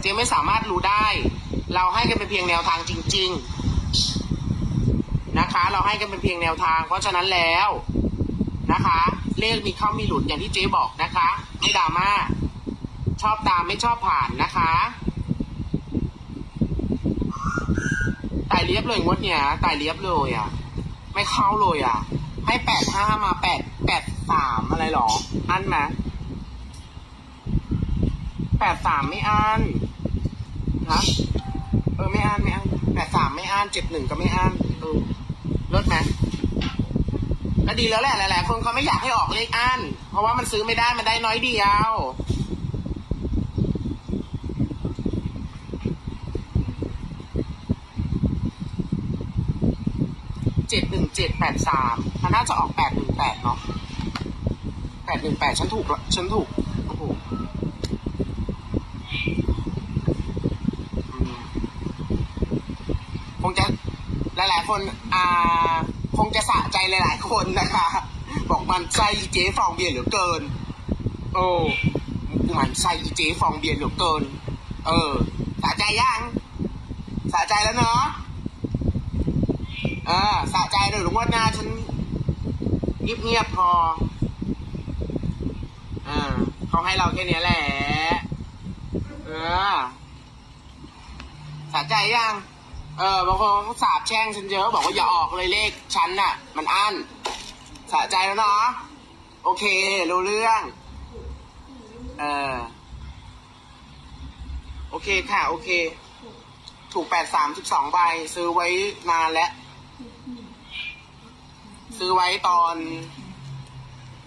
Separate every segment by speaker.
Speaker 1: เจ๊ไม่สามารถรู้ได้ เราให้กันเป็นเพียงแนวทางจริง ๆ นะคะ เราให้กันเป็นเพียงแนวทาง เพราะฉะนั้นแล้วนะคะ เลขมีเข้ามีหลุดอย่างที่เจ๊บอกนะคะ ไม่ดราม่าชอบตามไม่ชอบผ่านนะคะตายเรียบเลยงวดเนี้ยตายเรียบเลยอะ ไม่เข้าเลยอะ ให้แปดห้ามาแปดแปดสามอะไรหรอ อันไหม แปดสามไม่อันฮะเออไม่อันไม่อันแปดสามไม่อันเจ็ดหนึ่งก็ไม่อันเออลดไหมก็ดีแล้วแหละหลายๆคนเขาไม่อยากให้ออกเลขอันเพราะว่ามันซื้อไม่ได้มันได้น้อยเดียวเจ็ดหนึ่งเจ็ดแปดสามมันน่าจะออกแปดหนึ่งแปดเนาะแปดหนึ่งแปดฉันถูก ฉันถูกโอ้โหอืมค งจะหลาย ๆ คนอ่าคงจะสะใจหลาย ๆ คนนะคะ บอกมันไส้อีเจ๊ฟองเบียร์เหลือเกิน โอ้กูมันไส้อีเจ๊ฟองเบียร์เหลือเกิน เออสะใจยังสะใจแล้วเนาะเออสะใจเลยหรือว่าหน้าฉันเงียบเงียบๆพอเออเขาให้เราแค่นี้แหละเออสะใจยัง เออบางคนเขาสาบแช่งฉันเยอะบอกว่าอย่าออกเลยเลขฉันน่ะ มันอั้นสะใจแล้วเนาะโอเครู้เรื่อง เออโอเคค่ะ โอเค ถูกแปดสามสิบสองใบ ซื้อไว้นานแล้ว ซื้อไว้ตอน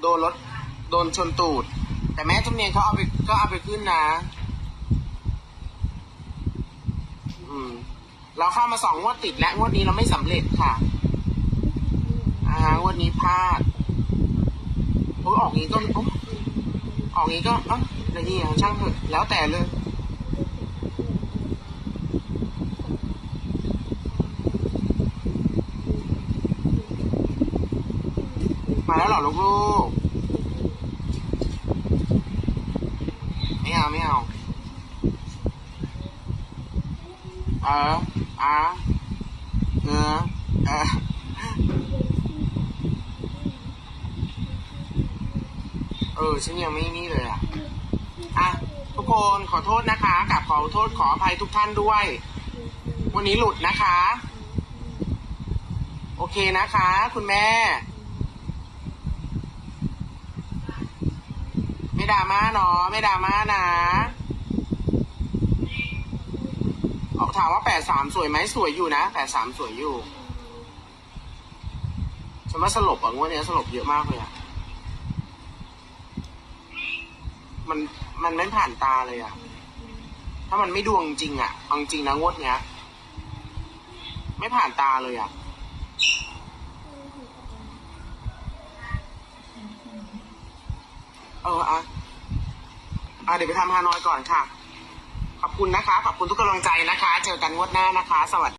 Speaker 1: โดนรถโดนชนตูด แต่แม่จำเนียนเขาเอาไปก็เอาไปขึ้นนะ อืม เราเข้ามาสองงวดติดและงวดนี้เราไม่สำเร็จค่ะอ่างวดนี้พลาดโอ้ออกงี้ก็อ๊ะออกงี้ก็เอะอะไรนี่อะช่างเถอะแล้วแต่เลยมาแล้วเหรอลูกๆไม่เอาไม่เอาเออ อะเออเออเออฉันยังไม่นี่เลยอะอะทุกคนขอโทษนะคะกับขอโทษขออภัยทุกท่านด้วย วันนี้หลุดนะคะ โอเคนะคะ คุณแม่ ไม่ดราม่าเนาะไม่ดราม่านะออก ถามว่าแปดสามสวยไหมสวยอยู่นะแปดสามสวยอยู่ฉันว่าสลบอะงวดเนี้ยสลบเยอะมากเลยอะมันมันไม่ผ่านตาเลยอะ ถ้ามันไม่ดวงจริงอะเอาจริงนะงวดเนี้ย ไม่ผ่านตาเลยอะเอออะอะเดี๋ยวไปทำฮานอยก่อนค่ะ คุณนะคะ ขอบคุณทุกกำลังใจนะคะ เจอกันงวดหน้านะคะ สวัสดี